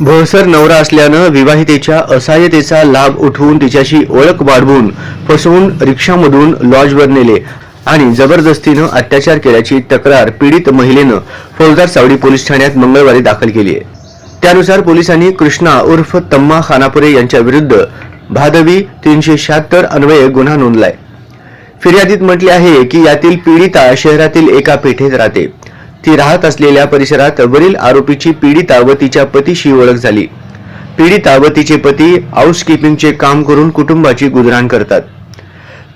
भोसर नवरा असल्यानं विवाहितेच्या असहाय्यतेचा लाभ उठवून तिच्याशी ओळख वाढवून फसवून रिक्षामधून लॉजवर नेले आणि जबरदस्तीनं अत्याचार केल्याची तक्रार पीडित महिलेनं फौजदार सावडी पोलीस ठाण्यात मंगळवारी दाखल केली आहे. त्यानुसार पोलिसांनी कृष्णा उर्फ तम्मा खानापुरे यांच्या विरुद्ध भादवी तीनशे शहात्तर अन्वये गुन्हा नोंदलाय. फिर्यादीत म्हटले आहे की यातील पीडिता शहरातील एका पेठेत राहते. ती राहत असलेल्या परिसरात वरील आरोपीची पीडिता व तिच्या पतीशी ओळख झाली. पीडिता व तिचे पती हाऊसकीपिंगचे काम करून कुटुंबाची गुजराण करतात.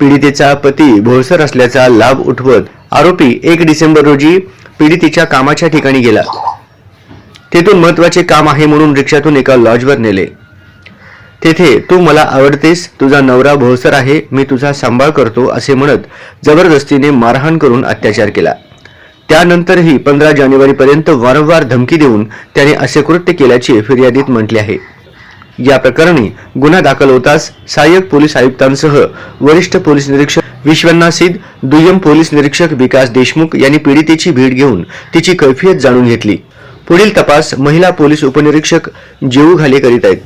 पीडितेचा पती भोळसर असल्याचा लाभ उठवत आरोपी एक डिसेंबर रोजी पीडितेच्या कामाच्या ठिकाणी गेला. तेथून महत्त्वाचे काम आहे म्हणून रिक्षातून एका लॉजवर नेले. तेथे तू मला आवडतेस तुझा नवरा भोसर आहे मी तुझा सांभाळ करतो असे म्हणत जबरदस्तीने मारहाण करून अत्याचार केला. त्यानंतरही पंधरा जानेवारीपर्यंत वारंवार धमकी देऊन त्याने असे कृत्य केल्याचे फिर्यादीत म्हटले आहे. या प्रकरणी गुन्हा दाखल होताच सहाय्यक पोलीस आयुक्तांसह वरिष्ठ पोलीस निरीक्षक विश्वनाथ सिद्ध दुय्यम पोलीस निरीक्षक विकास देशमुख यांनी पीडितेची भेट घेऊन तिची कैफियत जाणून घेतली. पुढील तपास महिला पोलीस उपनिरीक्षक जेऊ घाले करीत आहेत.